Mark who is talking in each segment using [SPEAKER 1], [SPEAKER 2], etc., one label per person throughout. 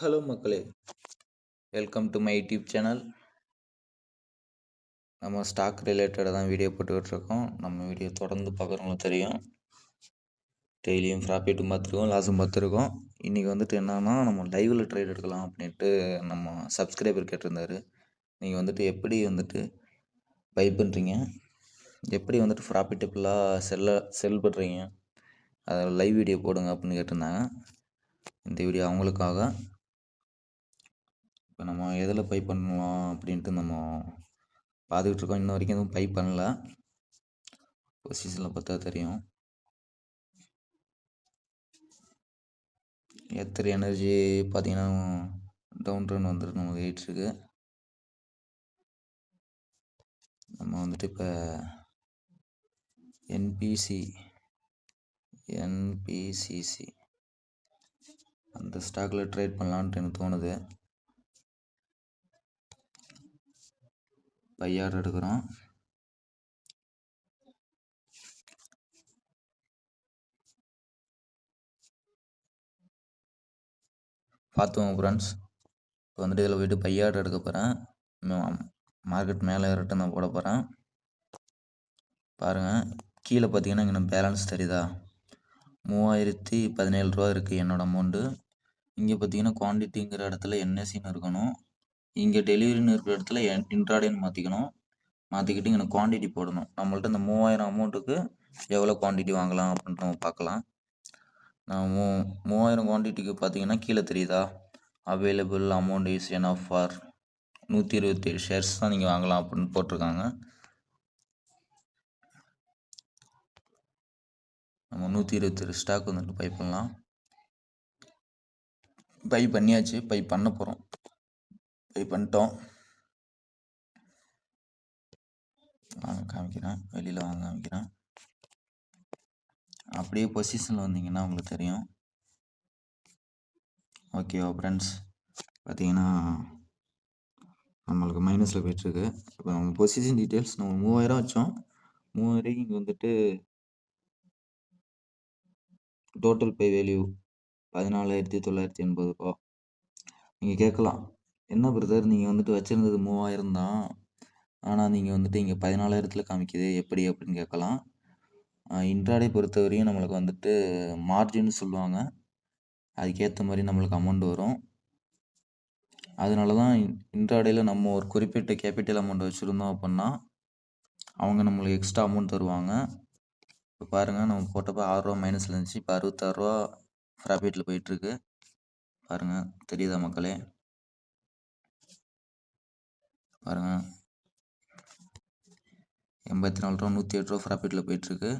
[SPEAKER 1] Hello மக்களே. Welcome to my YouTube channel நம்ம stock ரிலேட்டடாக தான் வீடியோ போட்டுக்கிட்டு இருக்கோம் நம்ம வீடியோ தொடர்ந்து பார்க்குறவங்களுக்கு தெரியும். டெய்லியும் ப்ராஃபிட்டும் பார்த்துருக்கோம் லாஸும் பார்த்துருக்கோம். இன்றைக்கி வந்துட்டு என்னென்னா நம்ம லைவில் ட்ரேட் எடுக்கலாம் அப்படின்ட்டு நம்ம சப்ஸ்கிரைபர் கேட்டிருந்தாரு. நீங்கள் வந்துட்டு எப்படி வந்துட்டு பை பண்ணுறீங்க எப்படி வந்துட்டு ப்ராஃபிட்டபுளாக செல்ல செல் பண்ணுறீங்க அதை லைவ் வீடியோ போடுங்க அப்படின்னு கேட்டிருந்தாங்க. இந்த வீடியோ அவங்களுக்காக. இப்போ நம்ம எதில் பை பண்ணலாம் அப்படின்ட்டு நம்ம பார்த்துக்கிட்டு இருக்கோம். இன்ன வரைக்கும் எதுவும் பை பண்ணல. பொசிஷனில் பார்த்தா தெரியும். எத்தனை எனர்ஜி பார்த்தீங்கன்னா டவுன் ட்ரெண்ட் வந்துட்டு நமக்கு ஏறிட்டுருக்கு நம்ம வந்துட்டு இப்போ என்பிசி என்பிசிசி அந்த ஸ்டாக்கில் ட்ரேட் பண்ணலான்ட்டு எனக்கு தோணுது. பையார் எடுக்கிறோம். பார்த்துவோம் ஃப்ரெண்ட்ஸ் இப்போ வந்துட்டு இதில் போய்ட்டு பையாடு எடுக்க போகிறேன் மார்க்கெட் மேலே ரிட்டன் நான் போட போகிறேன் பாருங்கள் கீழே பார்த்தீங்கன்னா இங்கே பேலன்ஸ் தெரியுதா? மூவாயிரத்தி பதினேழு ரூபா இருக்குது என்னோடய அமௌண்ட்டு இங்கே பார்த்தீங்கன்னா குவான்டிட்டிங்கிற இடத்துல என்எஸ்சின்னு இருக்கணும். இங்கே டெலிவரின்னு இருக்கிற இடத்துல இன்ட்ராடேன்னு மாற்றிக்கணும் மாற்றிக்கிட்டு இங்கே குவான்டிட்டி போடணும். நம்மள்ட்ட இந்த மூவாயிரம் அமௌண்ட்டுக்கு எவ்வளோ குவான்டிட்டி வாங்கலாம் அப்படின்ட்டு நம்ம பார்க்கலாம். நான் மூ மூவாயிரம் குவான்டிட்டிக்கு பார்த்தீங்கன்னா கீழே தெரியுதா? Available amount is enough for நூற்றி இருபத்தேழு ஷேர்ஸ் தான் நீங்கள் வாங்கலாம் அப்படின்னு போட்டிருக்காங்க. நம்ம நூற்றி இருபத்தேழு ஸ்டாக் வந்துட்டு பை பண்ணலாம். பை பண்ணியாச்சு. பை பண்ண போகிறோம் பை பண்ணிட்டோம். வாங்க காமிக்கிறேன். வெளியில் வாங்க காமிக்கிறேன். அப்படியே பொசிஷனில் வந்தீங்கன்னா உங்களுக்கு தெரியும். ஓகேவா ஃப்ரெண்ட்ஸ் பார்த்தீங்கன்னா நம்மளுக்கு மைனஸில் போயிட்டுருக்கு. இப்போ நம்ம பொசிஷன் டீட்டெயில்ஸ் நம்ம மூவாயிரம் வச்சோம். மூவாயிரம் இங்கே வந்துட்டு டோட்டல் பே வேல்யூ பதினாலாயிரத்தி தொள்ளாயிரத்தி எண்பது ரூபா நீங்கள் கேட்கலாம். என்ன பிரதர் நீங்கள் வந்துட்டு வச்சுருந்தது மூவாயிரம் தான். ஆனால் நீங்கள் வந்துட்டு இங்கே பதினாலாயிரத்தில் காமிக்குது. எப்படி அப்படின்னு கேட்கலாம். இன்ட்ராடே பொறுத்தவரையும் நம்மளுக்கு வந்துட்டு மார்ஜின்னு சொல்லுவாங்க. அதுக்கேற்ற மாதிரி நம்மளுக்கு அமௌண்ட் வரும். அதனால தான் இன்ட்ராடேயில் நம்ம ஒரு குறிப்பிட்ட கேபிட்டல் அமௌண்ட் வச்சுருந்தோம் அப்படின்னா அவங்க நம்மளுக்கு எக்ஸ்ட்ரா அமௌண்ட் தருவாங்க. இப்போ பாருங்கள் நம்ம போட்டப்போ ஆறுரூவா மைனஸில் இருந்துச்சு. இப்போ அறுபத்தாறுரூவா ப்ராஃபிட்டில் போயிட்டுருக்கு பாருங்கள் தெரியுதா மக்களே? பாருங்கள் எண்பத்தி நாலு ரூபா நூற்றி எட்டு ரூபா ப்ராஃபிட்டில் போயிட்டுருக்கு.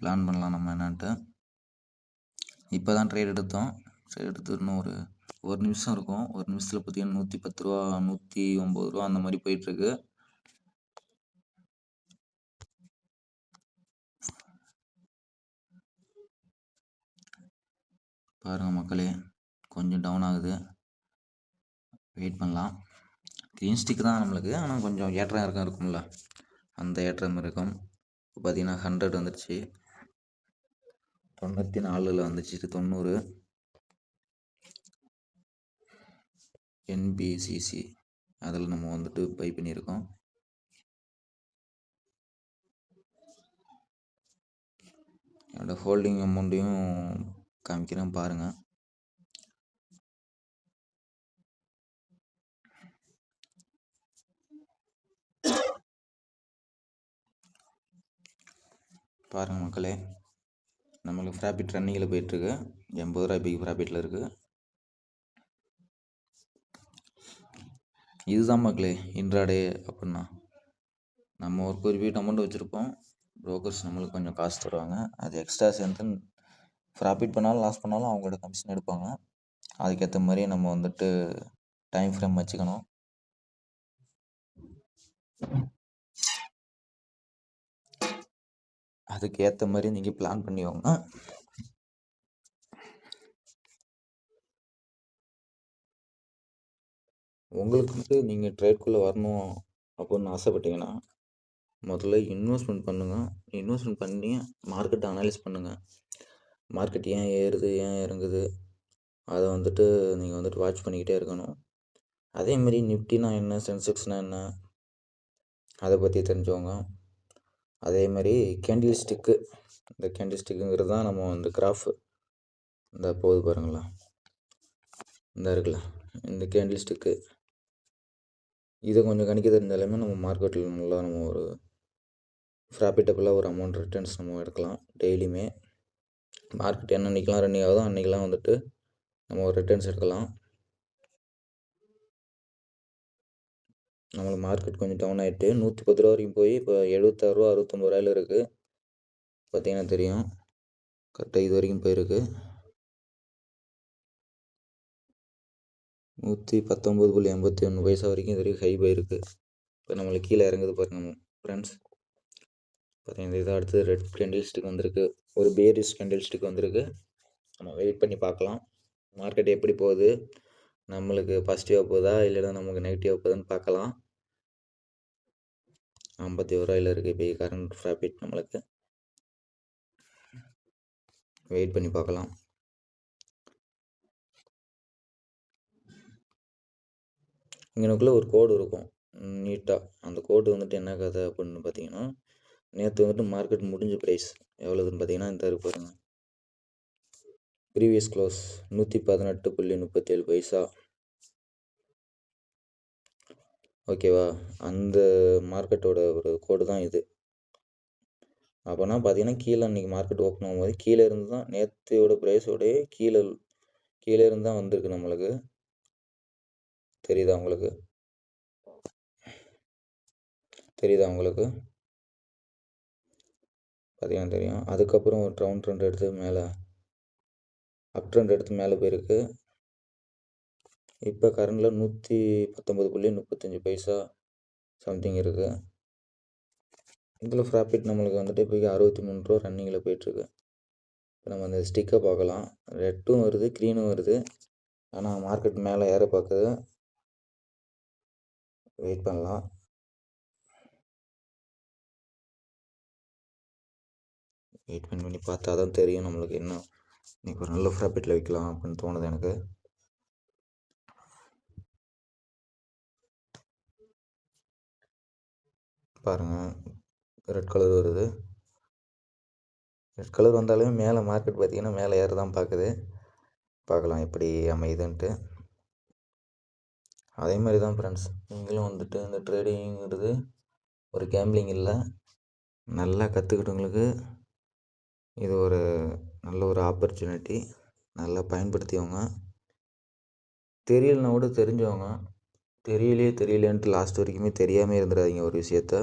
[SPEAKER 1] பிளான் பண்ணலாம் நம்ம என்னான்ட்டு. இப்போ தான் ட்ரேட் எடுத்தோம். ட்ரேட் எடுத்து இன்னும் ஒரு ஒரு நிமிஷம் இருக்கும். ஒரு நிமிஷத்தில் பார்த்தீங்கன்னா நூற்றி பத்து ரூபா நூற்றி ஒம்பது ரூபா அந்த மாதிரி போயிட்டுருக்கு. பாருங்கள் மக்களே கொஞ்சம் டவுன் ஆகுது. வெயிட் பண்ணலாம். க்ரீன் ஸ்டிக் தான் நம்மளுக்கு. ஆனால் கொஞ்சம் ஏற்றம் இறக்கம் இருக்கும்ல. அந்த ஏற்றம் இருக்கும் இப்போ பார்த்தீங்கன்னா ஹண்ட்ரட் வந்துடுச்சு தொண்ணூற்றி நாலில் வந்துச்சு. தொண்ணூறு. என்பிசிசி அதில் நம்ம வந்துட்டு பை பண்ணியிருக்கோம். என்னோடய ஹோல்டிங் அமௌண்ட்டையும் காமிக்கிறேன் பாருங்கள் பாருங்கள் மக்களே. நம்மளுக்கு ப்ராஃபிட் ரன்னிங்கில் போயிட்டுருக்கு. எண்பது ரூபா இப்போக்கு ப்ராஃபிட்டில் இருக்குது இதுதான் மக்களே இன்றாடே அப்படின்னா. நம்ம ஒரு குறிப்பிட்ட அமௌண்ட் வச்சுருப்போம். ப்ரோக்கர்ஸ் நம்மளுக்கு கொஞ்சம் காசு தருவாங்க. அது எக்ஸ்ட்ரா சேர்ந்து ப்ராஃபிட் பண்ணாலும் லாஸ் பண்ணாலும் அவங்களோட கமிஷன் எடுப்பாங்க. அதுக்கேற்ற மாதிரி நம்ம வந்துட்டு டைம் ஃப்ரேம் வச்சுக்கணும். அதுக்கு ஏற்ற மாதிரி நீங்கள் பிளான் பண்ணிக்கோங்க உங்களுக்கு வந்து நீங்கள் ட்ரேட்குள்ளே வரணும் அப்படின்னு ஆசைப்பட்டீங்கன்னா முதல்ல இன்வெஸ்ட்மெண்ட் பண்ணுங்கள் இன்வெஸ்ட்மெண்ட் பண்ணி மார்க்கெட்டை அனலைஸ் பண்ணுங்கள் மார்க்கெட் ஏன் ஏறுது ஏன் இறங்குது அதை வந்துட்டு நீங்கள் வந்துட்டு வாட்ச் பண்ணிக்கிட்டே இருக்கணும். அதேமாதிரி நிஃப்டினா என்ன சென்செக்ஸ்னால் என்ன அதை பற்றி தெரிஞ்சவங்க அதே மாதிரி கேண்டில் ஸ்டிக்கு இந்த கேண்டில் ஸ்டிக்குங்கிறது தான் நம்ம இந்த கிராஃபு இந்த போகுது பாருங்களா. இந்த இருக்குல்ல இந்த கேண்டில் ஸ்டிக்கு இதை கொஞ்சம் கணிக்க தெரிஞ்சாலுமே நம்ம மார்க்கெட்டில் நல்லா நம்ம ஒரு ப்ராஃபிட்டபுளாக ஒரு அமௌண்ட் ரிட்டர்ன்ஸ் நம்ம எடுக்கலாம் டெய்லியுமே மார்க்கெட் என்ன அன்றைக்கெலாம் ரன்னிங் ஆகுதோ அன்றைக்கெலாம் வந்துட்டு நம்ம ஒரு ரிட்டர்ன்ஸ் எடுக்கலாம். நம்மளை மார்க்கெட் கொஞ்சம் டவுன் ஆகிட்டு நூற்றி பத்து ரூபா வரைக்கும் போய் இப்போ எழுபத்தாறுரூவா அறுபத்தொம்பது ரூபாயில் இருக்குது பார்த்தீங்கன்னா தெரியும். கரெக்டாக இது வரைக்கும் போயிருக்கு. நூற்றி பத்தொம்பது புள்ளி எண்பத்தி ஒன்று பைசா வரைக்கும் இது வரைக்கும் ஹை போயிருக்கு. இப்போ நம்மளுக்கு கீழே இறங்குது பாருங்கள் ஃப்ரெண்ட்ஸ் பார்த்தீங்கன்னா இது அடுத்தது ரெட் கேண்டில் ஸ்டிக் வந்திருக்கு. ஒரு பேரிஸ் கேண்டில் ஸ்டிக் வந்திருக்கு. நம்ம வெயிட் பண்ணி பார்க்கலாம். மார்க்கெட் எப்படி போகுது? நம்மளுக்கு பாசிட்டிவாக போகுதா? இல்லைன்னா நமக்கு நெகட்டிவாக போகுதுன்னு பார்க்கலாம். ஐம்பத்தி ஒரு ரூபாயில் இருக்குது இப்போ கரண்ட் ப்ராஃபிட் நம்மளுக்கு. வெயிட் பண்ணி பார்க்கலாம் இங்கனக்குள்ளே ஒரு கோடு இருக்கும். நீட்டாக அந்த கோடு வந்துட்டு என்ன கதை அப்படின்னு பார்த்தீங்கன்னா நேற்று வந்துட்டு மார்க்கெட் முடிஞ்ச ப்ரைஸ் எவ்வளோதுன்னு பார்த்தீங்கன்னா இந்த இருக்கு ப்ரீவியஸ் க்ளோஸ் நூற்றி பதினெட்டு புள்ளி முப்பத்தேழு பைசா. ஓகேவா? அந்த மார்க்கெட்டோட ஒரு கோடு தான் இது. அப்போனா பார்த்தீங்கன்னா கீழே இன்றைக்கி மார்க்கெட் ஓப்பன் ஆகும்போது கீழே இருந்து தான் நேற்றையோட ப்ரைஸோடய கீழே கீழே இருந்து தான் வந்திருக்கு நம்மளுக்கு. தெரியுதா உங்களுக்கு? தெரியுதா உங்களுக்கு? பார்த்தீங்கன்னா தெரியும். அதுக்கப்புறம் ஒரு ட்ரவுன் ட்ரெண்ட் எடுத்து மேலே அப் ட்ரெண்ட் எடுத்து மேலே போயிருக்கு. இப்போ கரண்டில் நூற்றி பத்தொம்பது புள்ளி முப்பத்தஞ்சு பைசா சம்திங் இருக்குது இதில் ப்ராஃபிட் நம்மளுக்கு வந்துட்டு இப்போக்கி அறுபத்தி மூணு ரூபா ரன்னிங்கில் போயிட்டுருக்கு. இப்போ நம்ம அந்த ஸ்டிக்கை பார்க்கலாம். ரெட்டும் வருது க்ரீனும் வருது. ஆனால் மார்க்கெட் மேலே ஏற பார்க்குது. வெயிட் பண்ணலாம். வெயிட் பண்ணி பண்ணி பார்த்தா தான் தெரியும் நம்மளுக்கு என்ன. இன்றைக்கி ஒரு நல்ல ப்ராஃபிட்டில் விற்கலாம் அப்படின்னு தோணுது எனக்கு. பாருங்கள் ரெட் கலர் வருது. ரெட் கலர் வந்தாலுமே மேலே மார்க்கெட் பார்த்திங்கன்னா மேலே ஏற தான் பார்க்குது பார்க்கலாம் எப்படி அமையுதுன்ட்டு. அதே மாதிரி தான் ஃப்ரெண்ட்ஸ் நீங்களும் வந்துட்டு இந்த ட்ரேடிங்கிறது ஒரு கேம்பிளிங் இல்லை. நல்லா கற்றுக்கிட்டவங்களுக்கு இது ஒரு நல்ல ஒரு ஆப்பர்ச்சுனிட்டி நல்லா பயன்படுத்தியவங்க தெரியலனா கூட தெரிஞ்சவங்க தெரியலையே தெரியலன்ட்டு லாஸ்ட் வரைக்குமே தெரியாமல் இருந்துடாதீங்க ஒரு விஷயத்த.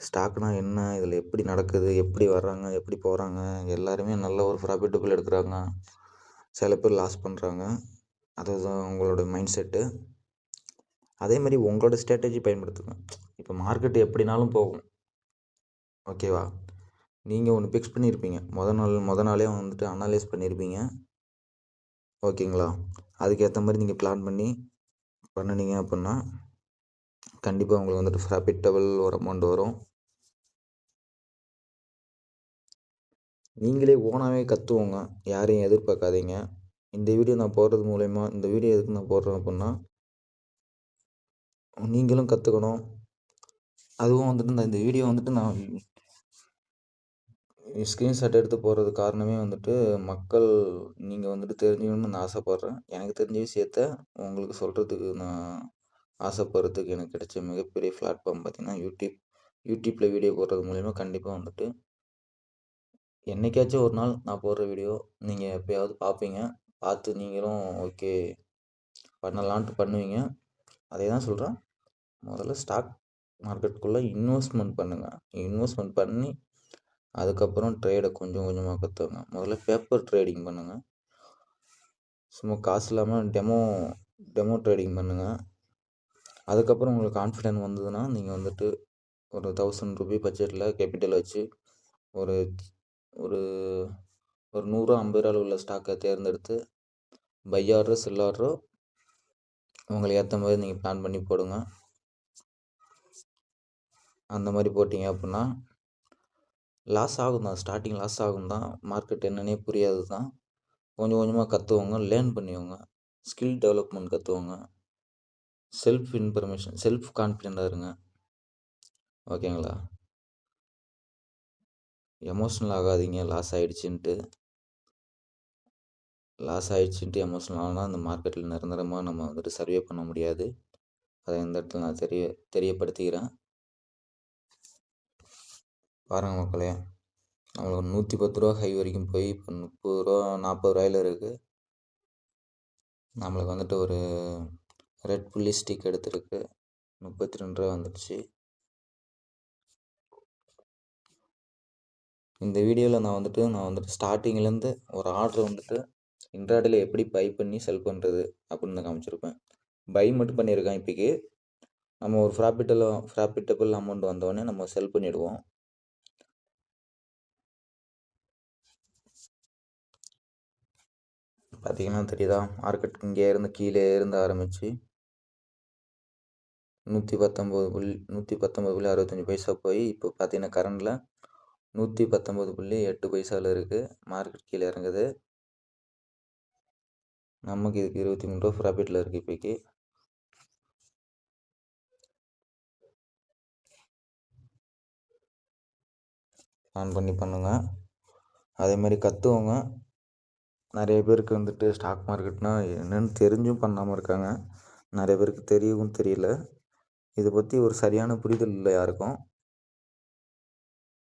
[SPEAKER 1] ஸ்டாக்னா என்ன? இதில் எப்படி நடக்குது? எப்படி வர்றாங்க? எப்படி போகிறாங்க எல்லாருமே நல்ல ஒரு ப்ராஃபிட்டபிள் எடுக்கிறாங்க. சில பேர் லாஸ் பண்ணுறாங்க அதுதான் உங்களோட மைண்ட் செட்டு அதே மாதிரி உங்களோட ஸ்ட்ராட்டஜி பயன்படுத்துங்க. இப்போ மார்க்கெட் எப்படினாலும் போகும். ஓகேவா நீங்கள் ஒன்று ஃபிக்ஸ் பண்ணியிருப்பீங்க முத நாள் முத நாளே வந்துட்டு அனலைஸ் பண்ணியிருப்பீங்க ஓகேங்களா அதுக்கேற்ற மாதிரி நீங்கள் பிளான் பண்ணி பண்ணினீங்க அப்படின்னா கண்டிப்பாக உங்களுக்கு வந்துட்டு ப்ராஃபிட்டபிள் ஒரு அமௌண்ட் வரும். நீங்களே ஓனாகவே கற்றுவோங்க யாரையும் எதிர்பார்க்காதீங்க. இந்த வீடியோ நான் போடுறது மூலயமா இந்த வீடியோ எதுக்கு நான் போடுறேன் அப்படின்னா நீங்களும் கற்றுக்கணும் அதுவும் வந்துட்டு நான் இந்த வீடியோ வந்துட்டு நான் ஸ்க்ரீன்ஷாட் எடுத்து போடுறது காரணமே வந்துட்டு மக்கள் நீங்கள் வந்துட்டு தெரிஞ்சுக்கணும்னு நான் ஆசைப்பட்றேன். எனக்கு தெரிஞ்ச விஷயத்த உங்களுக்கு சொல்கிறதுக்கு நான் ஆசைப்படுறதுக்கு எனக்கு கிடைச்ச மிகப்பெரிய பிளாட்ஃபார்ம் பார்த்திங்கன்னா யூடியூப் யூடியூப்பில் வீடியோ போடுறது மூலிமா கண்டிப்பாக வந்துட்டு என்றைக்காச்சும் ஒரு நாள் நான் போடுற வீடியோ நீங்கள் எப்போயாவது பார்ப்பீங்க. பார்த்து நீங்களும் ஓகே பண்ணலான்ட்டு பண்ணுவீங்க. அதே தான் சொல்கிறேன் முதல்ல ஸ்டாக் மார்க்கெட்டுக்குள்ளே இன்வெஸ்ட்மெண்ட் பண்ணுங்கள் இன்வெஸ்ட்மெண்ட் பண்ணி அதுக்கப்புறம் ட்ரேடை கொஞ்சம் கொஞ்சமாக கற்றுங்க முதல்ல பேப்பர் ட்ரேடிங் பண்ணுங்கள் சும்மா காசு இல்லாமல் டெமோ டெமோ ட்ரேடிங் பண்ணுங்கள் அதுக்கப்புறம் உங்களுக்கு கான்ஃபிடென்ட் வந்ததுன்னா நீங்கள் வந்துட்டு ஒரு தௌசண்ட் ருபி பட்ஜெட்டில் கேபிட்டல் வச்சு ஒரு ஒரு ஒரு நூறு ஐம்பது ரூபா உள்ள ஸ்டாக்கை தேர்ந்தெடுத்து பை ஆர்டரோ செல் ஆர்டரோ உங்களுக்கு ஏற்ற மாதிரி நீங்கள் பிளான் பண்ணி போடுங்க. அந்த மாதிரி போட்டிங்க அப்படின்னா லாஸ் ஆகும் தான். ஸ்டார்டிங் லாஸ் ஆகும் தான். மார்க்கெட் என்னன்னே புரியாது தான். கொஞ்சம் கொஞ்சமாக கற்றுவோங்க லேர்ன் பண்ணிக்கோங்க. ஸ்கில் டெவலப்மெண்ட் கற்றுவோங்க செல்ஃப் இன்ஃபர்மேஷன் செல்ஃப் கான்ஃபிடெண்ட்டாக இருங்க. ஓகேங்களா எமோஷ்னல் ஆகாதீங்க. லாஸ் ஆகிடுச்சின்ட்டு லாஸ் ஆகிடுச்சின்ட்டு எமோஷ்னல் ஆனால் அந்த மார்க்கெட்டில் நிரந்தரமாக நம்ம வந்துட்டு சர்வே பண்ண முடியாது. அதை இந்த இடத்துல நான் தெரிய தெரியப்படுத்திக்கிறேன். பாருங்கள் மக்களே. நம்மளுக்கு நூற்றி பத்து ரூபா ஹை வரைக்கும் போய் இப்போ முப்பது ரூபா நாற்பது ரூபாயில் இருக்குது நம்மளுக்கு வந்துட்டு ஒரு ரெட் புள்ளி ஸ்டிக் எடுத்துருக்கு. முப்பத்தி ரெண்டு ரூபா வந்துடுச்சு இந்த வீடியோவில் நான் வந்துட்டு நான் வந்துட்டு ஸ்டார்டிங்லேருந்து ஒரு ஆர்டர் வந்துட்டு இன்ட்ராடில் எப்படி பை பண்ணி செல் பண்ணுறது அப்படின்னு காமிச்சிருப்பேன். பை மட்டும் பண்ணியிருக்கேன் இப்போக்கி. நம்ம ஒரு ப்ராஃபிட்டில் ப்ராஃபிட்டபிள் அமௌண்ட் வந்தோடனே நம்ம செல் பண்ணிவிடுவோம் பார்த்தீங்கன்னா தெரியுதா? மார்க்கெட் இங்கே இருந்து கீழே இருந்து ஆரம்பித்து நூற்றி பத்தொம்போது புள்ளி நூற்றி பத்தொம்பது புள்ளி அறுபத்தஞ்சி பைசா போய் இப்போ பார்த்தீங்கன்னா கரண்டில் நூற்றி பத்தொம்பது புள்ளி எட்டு பைசாவில் இருக்குது மார்க்கெட் கீழே இறங்குது. நமக்கு இதுக்கு இருபத்தி மூணு ரூபா ப்ராஃபிட்டில் இருக்குது இப்போக்கி ஆன் பண்ணி பண்ணுங்கள் அதே மாதிரி கற்றுவோங்க நிறைய பேருக்கு வந்துட்டு ஸ்டாக் மார்க்கெட்னால் என்னென்னு தெரிஞ்சும் பண்ணாமல் இருக்காங்க. நிறைய பேருக்கு தெரியவும் தெரியல. இதை பற்றி ஒரு சரியான புரிதல் இல்லை யாருக்கும்.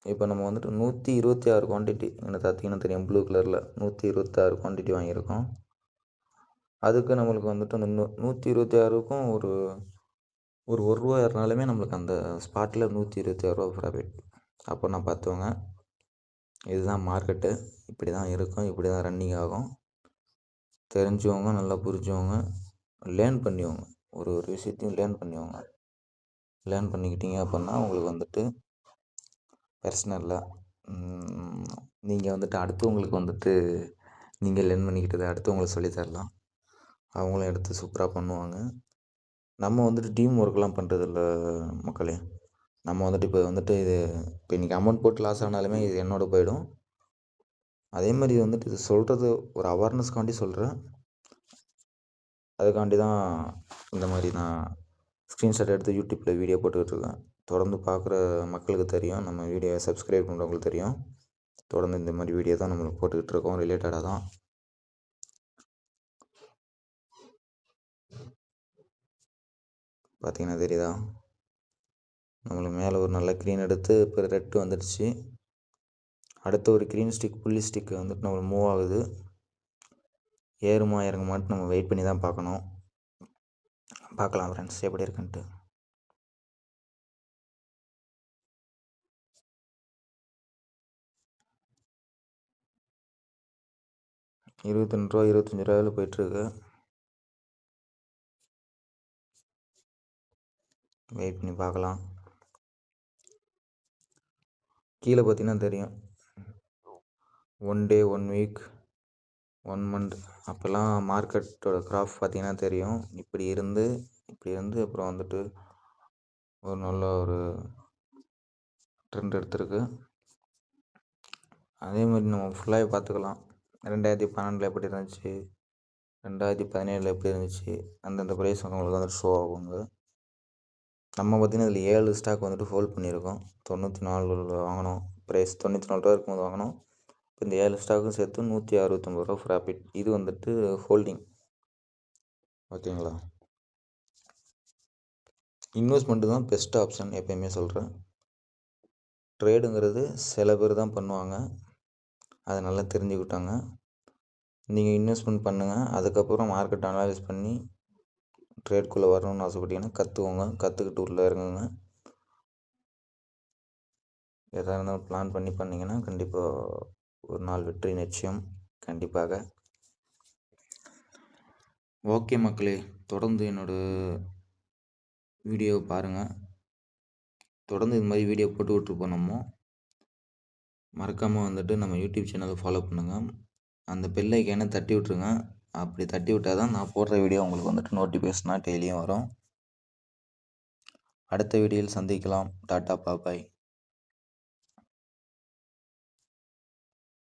[SPEAKER 1] இப்போ நம்ம வந்துட்டு நூற்றி இருபத்தி ஆறு குவான்டிட்டி எனக்கு பார்த்தீங்கன்னா தெரியும் ப்ளூ கலரில் நூற்றி இருபத்தாறு குவான்டிட்டி வாங்கியிருக்கோம். அதுக்கு நம்மளுக்கு வந்துட்டு அந்த நூ நூற்றி இருபத்தி ஆறுக்கும் ஒரு ஒரு ஒரு ரூபா ஏறினாலுமே நம்மளுக்கு அந்த ஸ்பாட்டில் நூற்றி இருபத்தி ஆறுரூவா ப்ராஃபிட் அப்போ நான் பார்த்துவங்க இதுதான் மார்க்கெட்டு இப்படி தான் இருக்கும் இப்படி தான் ரன்னிங் ஆகும். தெரிஞ்சவங்க நல்லா புரிஞ்சவங்க லேர்ன் பண்ணிவோங்க ஒரு ஒரு விஷயத்தையும் லேர்ன் பண்ணிவோங்க லேர்ன் பண்ணிக்கிட்டீங்க அப்படின்னா உங்களுக்கு வந்துட்டு பர்சனலாக நீங்கள் வந்துட்டு அடுத்தவங்களுக்கு வந்துட்டு நீங்கள் லேர்ன் பண்ணிக்கிட்டதை அடுத்தவங்களுக்கு சொல்லித்தரலாம் அவங்களும் எடுத்து சூப்பராக பண்ணுவாங்க. நம்ம வந்துட்டு டீம் ஒர்க்லாம் பண்ணுறதில்ல மக்களே. நம்ம வந்துட்டு இப்போ வந்துட்டு இது இப்போ இன்றைக்கி அமௌண்ட் போட்டு லாஸ் ஆனாலுமே இது என்னோட போயிடும். அதே மாதிரி வந்துட்டு இது சொல்கிறது ஒரு அவேர்னஸ்க்காண்டி சொல்கிறேன் அதுக்காண்டி தான் இந்த மாதிரி நான் ஸ்க்ரீன்ஷாட் எடுத்து யூடியூப்பில் வீடியோ போட்டுக்கிட்டுருக்கேன் தொடர்ந்து பார்க்குற மக்களுக்கு தெரியும். நம்ம வீடியோ சப்ஸ்கிரைப் பண்ணுறவங்களுக்கு தெரியும். தொடர்ந்து இந்த மாதிரி வீடியோ தான் நம்மளுக்கு போட்டுக்கிட்டு இருக்கோம். ரிலேட்டடாக தான். பார்த்தீங்கன்னா தெரியுதா? நம்மளுக்கு மேலே ஒரு நல்ல க்ரீன் எடுத்து இப்போ ரெட்டு வந்துடுச்சு. அடுத்த ஒரு க்ரீன் ஸ்டிக் புள்ளி ஸ்டிக் வந்துட்டு நம்மளுக்கு மூவ் ஆகுது. ஏறுமா இறங்குமாட்டு நம்ம வெயிட் பண்ணி தான் பார்க்கணும். பார்க்கலாம் ஃப்ரெண்ட்ஸ் எப்படி இருக்குன்ட்டு. இருபத்தி ரெண்டு ரூபா இருபத்தஞ்சி ரூபாயில் போயிட்டுருக்கு. வெயிட் பண்ணி பார்க்கலாம். கீழே பார்த்தீங்கன்னா தெரியும். One day one week one month அப்போல்லாம் மார்க்கெட்டோட கிராஃப் பார்த்தீங்கன்னா தெரியும். இப்படி இருந்து இப்படி இருந்து அப்புறம் வந்துட்டு ஒரு நல்ல ஒரு ட்ரெண்ட் எடுத்திருக்கு. அதே மாதிரி நம்ம ஃபுல்லாகவே பார்த்துக்கலாம். ரெண்டாயிரத்தி பன்னெண்டில் எப்படி இருந்துச்சு? ரெண்டாயிரத்தி பதினேழில் எப்படி இருந்துச்சு? அந்தந்த ப்ரைஸ் உங்களுக்கு வந்துட்டு ஷோ ஆகுங்க. நம்ம பார்த்திங்கன்னா இதில் ஏழு ஸ்டாக் வந்துட்டு ஹோல்ட் பண்ணியிருக்கோம். தொண்ணூற்றி நாலு வாங்கினோம். ப்ரைஸ் தொண்ணூற்றி நாலு ரூபா இருக்கும்போது வாங்கினோம். இப்போ இந்த ஏழு ஸ்டாக்கும் சேர்த்து நூற்றி அறுபத்தொம்பது ரூபா ப்ராஃபிட் இது வந்துட்டு ஹோல்டிங் ஓகேங்களா? இன்வெஸ்ட்மெண்ட்டு தான் பெஸ்ட் ஆப்ஷன் எப்பயுமே சொல்கிறேன் ட்ரேடுங்கிறது சில பேர் தான் பண்ணுவாங்க. அதை நல்லா தெரிஞ்சுக்கிட்டாங்க. நீங்கள் இன்வெஸ்ட்மெண்ட் பண்ணுங்கள் அதுக்கப்புறம் மார்க்கெட் அனலைஸ் பண்ணி ட்ரேட்குள்ளே வரணும்னு ஆசைப்பட்டீங்கன்னா கற்றுக்கோங்க கற்றுக்கிட்டு உள்ளே இறங்குங்க எதாக இருந்தாலும் பிளான் பண்ணி பண்ணிங்கன்னா கண்டிப்பாக ஒரு நாள் வெற்றி நிச்சயம். கண்டிப்பாக. ஓகே மக்களே தொடர்ந்து என்னோடய வீடியோவை பாருங்கள் தொடர்ந்து இது மாதிரி வீடியோ போட்டு விட்ருப்போம் நம்ம. மறக்காமல் வந்துட்டு நம்ம யூடியூப் சேனலை ஃபாலோ பண்ணுங்கள் அந்த பெல்லைக்கான தட்டி விட்ருங்க அப்படி தட்டி விட்டால் தான் நான் போடுற வீடியோ உங்களுக்கு வந்துட்டு நோட்டிஃபிகேஷனாக டெய்லியும் வரும். அடுத்த வீடியோவில் சந்திக்கலாம். டாட்டா பாபாய்